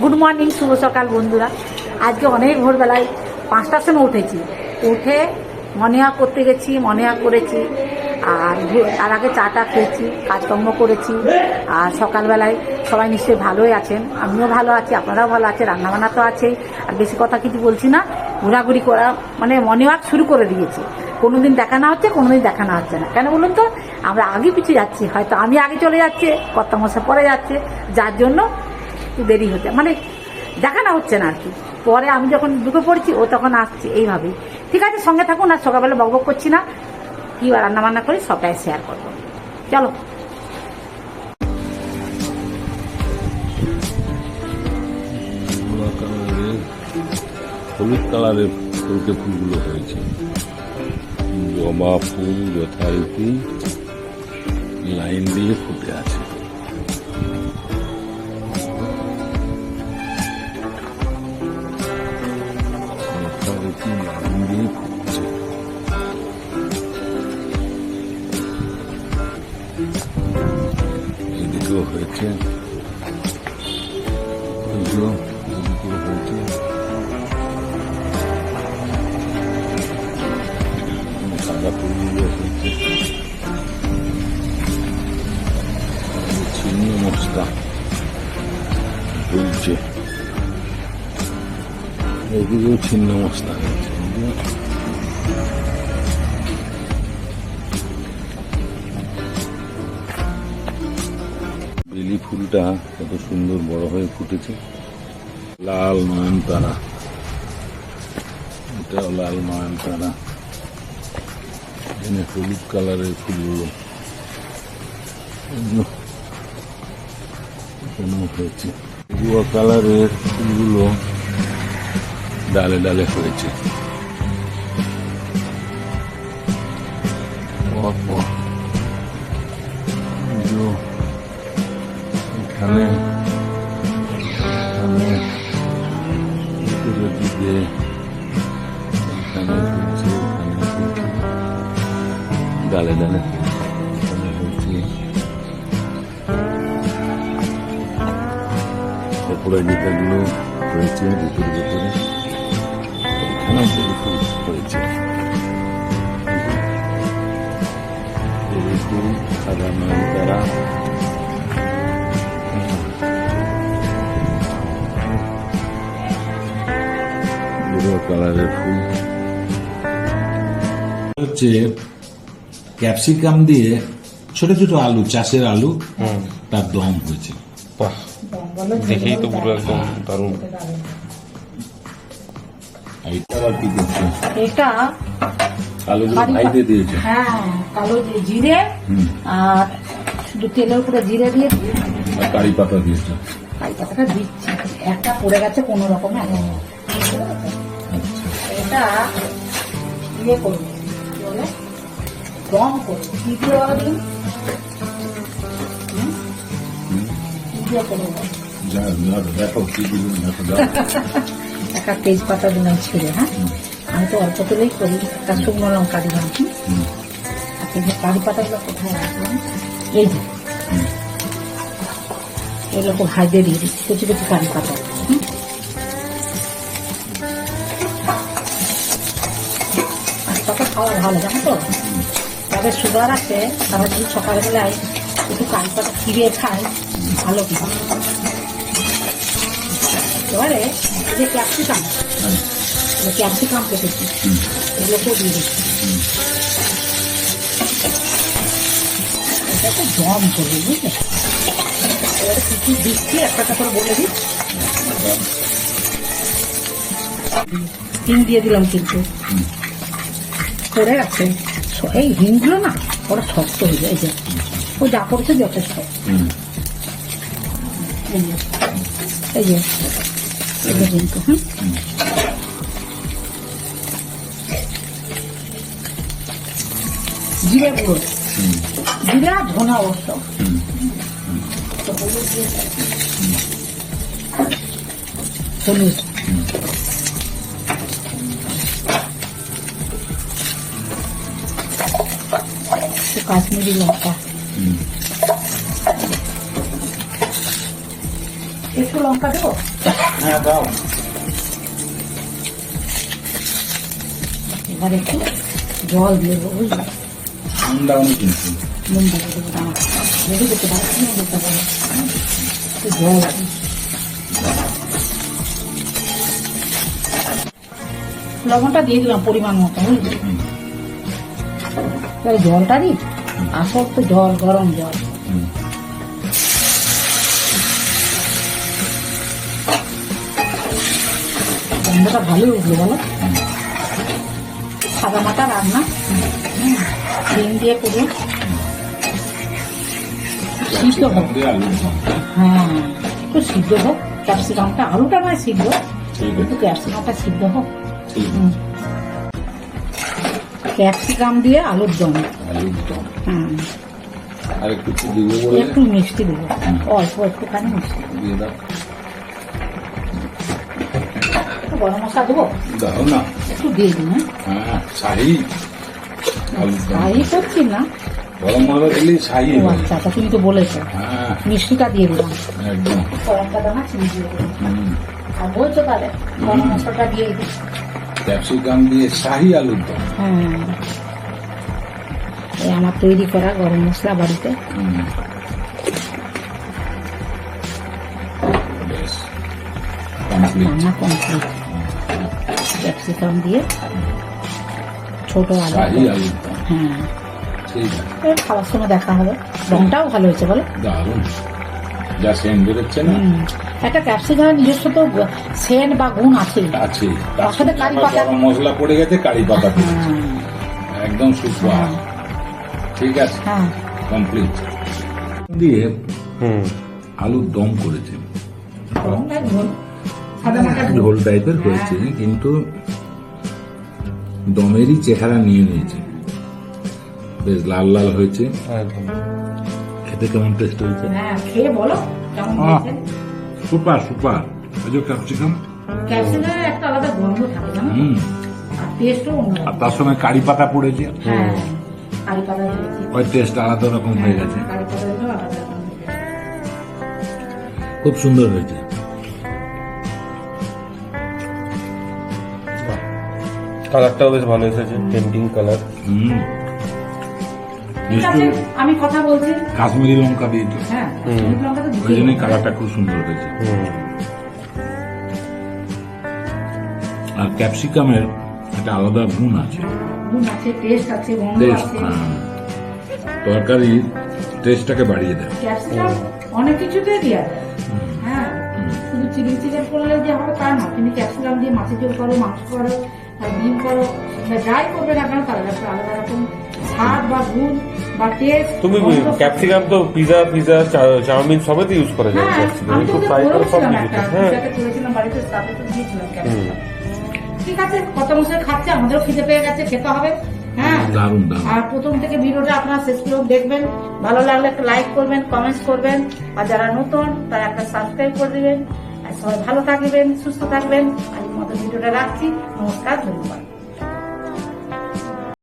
Good morning শুভ সকাল বন্ধুরা। আজকে অনেক ভোরবেলায় পাঁচটার সময় উঠেছি। উঠে মনেহা করতে গেছি, মনেহা করেছি, আর তার আগে চাটা খেয়েছি, কাজকর্ম করেছি, আর সকালবেলায় সবাই নিশ্চয়ই ভালোই আছেন। আমিও ভালো আছি, আপনারাও ভালো আছেন, রান্নাবান্না তো আছেই। আর বেশি কথা কিছু বলছি না, ঘোরাঘুরি করা মানে মর্নিং শুরু করে দিয়েছি। কোনো কোনোদিন দেখানো হচ্ছে কোনো কোনোদিন দেখানো হচ্ছে না। কেন বলুন তো? আমরা আগে পিছিয়ে যাচ্ছি, হয়তো আমি আগে চলে যাচ্ছে কর্তা মশা পরে যাচ্ছে। যার জন্য একটু দেরি হতে মানে দেখানো হচ্ছে না আর কি। পরে আমি যখন ঢুকে পড়ছি, ও তখন আসছে এইভাবেই। ঠিক আছে, সঙ্গে থাকুন, আর সকালবেলা বকবক করছি না। কি রান্না বান্না করি, সবটাই শেয়ার করব। চলো। হলুদ কালারের ফুলকে ফুলগুলো হয়েছে। জবা ফুল, যথারীতি লাইন দিয়ে ফুটে আছে। যথারীতি লাইন দিয়ে ফুটছে এদিকেও হয়েছে এগুলো এদিকেও হয়েছে সাদা ফুলগুলো হয়েছে চিনি মশলা হয়েছে এদিকেও ছিন্ন মশলা হয়েছে বেলি ফুলটা কত সুন্দর বড় হয়ে ফুটেছে। লাল নয়নতারা। এটাও লাল নয়ন তারা এখানে হলুদ কালারের ফুলগুলো। এখানেও হয়েছে। গুয়া কালারের ফুলগুলো ডালে ডালে হয়েছে। পর। এখানে এখানে উপরের দিকে এখানে হচ্ছে এখানে হচ্ছে ডালে ডালে এখানে হচ্ছে ওপরে যেটাগুলো হয়েছে ভিতরে ভিতরে এখানেও বেলি ফুল হয়েছে বেলি ফুল সাদা নয়নতারা কালারের ফুল। হচ্ছে ক্যাপসিকাম দিয়ে ছোট ছোট আলু চাষের আলু তার দম হয়েছে। দেখেই তো পুরো একদম দারুণ। এটা আলুগুলো দিয়েছে। হ্যাঁ কালো জিরে আর শুধু তেলের উপরে জিরে দিয়েছি আর কারি পাতা দিয়েছে। কাই পাতাটা দিচ্ছি। একটা পড়ে গেছে কোনো রকমে। এটা ইয়ে করব। বলে? দম করব। কি দিয়ে বলো করব দেখো কি একটা তেজপাতা দিলাম ছিঁড়ে হ্যাঁ? আমি তো অল্প তেলেই করি একটা শুকনো লঙ্কা দিলাম হুম? এই যে কারি পাতাগুলো কোথায় রাখলাম? এই যে। এগুলো খুব দিয়ে দিচ্ছি কিছু কিছু কারি পাতা। খাওয়া ভালো, জানো তো? যাদের সুগার আছে, তারা যদি সকালবেলায় একটু কারি পাতা খায়, ভালো কিন্তু এবারে যে ক্যাপসিকাম ক্যাপসিকাম কেটেছি এগুলোকেও দিয়ে দিচ্ছি। এটা তো জম করবে, বুঝলে? এবারে কি কি দিচ্ছি, একটা করে বলে দিই। হিং দিয়ে দিলাম কিন্তু। পড়ে স- এই হিংগুলো না ওরা শক্ত হয়ে যায় যে। ও যা করছে যথেষ্ট। এই যে এই যে কিন্তু হুম? জিরে গুঁড়ো। জিরে, ধনা অবশ্য হলুদ। কাশ্মীরি লঙ্কা। একটু লঙ্কা দেবো? হ্যাঁ দাও। এবার একটু জল দিয়ে দেবো বুঝলি? ঠান্ডা অনেক কিন্তু। নুন দিয়ে দেবো রেডি করতে পারো? তুমি করতে পারো একটু জল লবণটা দিয়ে দিলাম পরিমাণ মতো বুঝলি? এবার জলটা দিই আসল তো জল গরম জল। গন্ধটা ভালোই উঠল বলো। সাদা মাটা রান্না। হুম, ডিম দিয়ে করব সিদ্ধ হোক। হ্যাঁ একটু সিদ্ধ হোক। ক্যাপসিকামটা আলুটা নয় সিদ্ধ। ঠিক কিন্তু ক্যাপসিকামটা সিদ্ধ হোক। হুম। ক্যাপসিকাম দিয়ে আলুর দম। আলুর দম। হুম আর একটু দিব একটু মিষ্টি দেবো। অল্প একটুখানি মিষ্টি। দিয়ে দাও। গরম মশলা দেবো? দাও না। একটু দিয়ে দিন হ্যাঁ। হ্যাঁ শাহি। তাই করছি না। গরম মশলা দিলেই শাহি ও হয়। আচ্ছা তা তুমি তো বলেছ। হ্যাঁ। মিষ্টিটা দিয়ে দিলাম। একদম। কড়াটা দানা চিনি দিয়ে দিলাম। আর বলছো তাহলে গরম মশলাটা দিয়ে দিই। ক্যাপসিকাম দিয়ে শাহি আলুর দম। হ্যাঁ। আমার তৈরি করা গরম মশলা বাড়িতে। রান্না কমপ্লিট ক্যাপসিকাম দিয়ে ছোট আলু হ্যাঁ। খাওয়ার সময় দেখা হবে। রংটাও ভালো হয়েছে বলো। দারুণ। যা সেন্ট বেরোচ্ছে না? একটা ক্যাপসিকামের নিজস্ব তো সেন্ট বা গুণ আছে আছে তার সাথে কারি পাতা। মশলা পড়ে গেছে কারি পাতা হ্যাঁ একদম সুস্বাদ। ঠিক আছে। হ্যাঁ। কমপ্লিট দিয়ে হুম। আলুর দম করেছে। ঝোল। টাইপের হয়েছে কিন্তু দমেরই চেহারা নিয়ে নিয়েছে। বেশ লাল লাল হয়েছে। একদম। খেতে কেমন টেস্ট হয়েছে হ্যাঁ খেয়ে বলো কেমন হয়েছে? Super super. যে ক্যাপসিকাম ক্যাপসিকামের একটা আলাদা গন্ধ থাকে জানো? হুম। আর টেস্টও অন্য আর তার সঙ্গে কারি পাতা পড়েছে। হ্যাঁ কারি পাতা ওই টেস্ট আলাদা রকম হয়ে গেছে। কারি পাতা আলাদা খুব সুন্দর হয়েছে। কালারটাও বেশ ভালো এসেছে পেন্টিং কালার হুম। ঠিক আছে আমি কথা বলছি। কাশ্মীরি লঙ্কা হ্যাঁ লঙ্কা তো ওই জন্যই কালারটা খুব সুন্দর হয়েছে। আর ক্যাপসিকামের একটা আলাদা গুণ আছে। নুন আছে টেস্ট আছে গন্ধ আছে। তরকারি টেস্টটাকে বাড়িয়ে দেয়। ক্যাপসিকাম অনেক কিছুতেই দেওয়া যায় হ্যাঁ শুধু চিলি চিকেন করলে যে হবে তা না তুমি ক্যাপসিকাম দিয়ে মাছের ঝোল করো মাংস করো ডিম করো যাই করবে না কেন তার একটা আলাদা রকম স্বাদ বা গুণ বা টেস্ট তুমি ক্যাপসিকাম তো পিজা পিজা চাউমিন সবেতে ইউজ করা যায় হ্যাঁ ক্যাপসিকাম তো তো ফ্রাই করে সব দিতে হ্যাঁ। করেছিলাম বাড়িতে তাতে তো দিয়েছিলাম ক্যাপসিকাম ঠিক আছে কত মশাই খাচ্ছে আমাদেরও খিদে পেয়ে গেছে খেতে হবে। হ্যাঁ। আর প্রথম থেকে ভিডিওটা আপনারা শেষ পর্যন্ত দেখবেন। ভালো লাগলে একটা লাইক করবেন কমেন্টস করবেন। আর যারা নতুন তারা একটা সাবস্ক্রাইব করে দিবেন। আর সবাই ভালো থাকবেন সুস্থ থাকবেন। আজকের মতো ভিডিওটা রাখছি। নমস্কার ধন্যবাদ।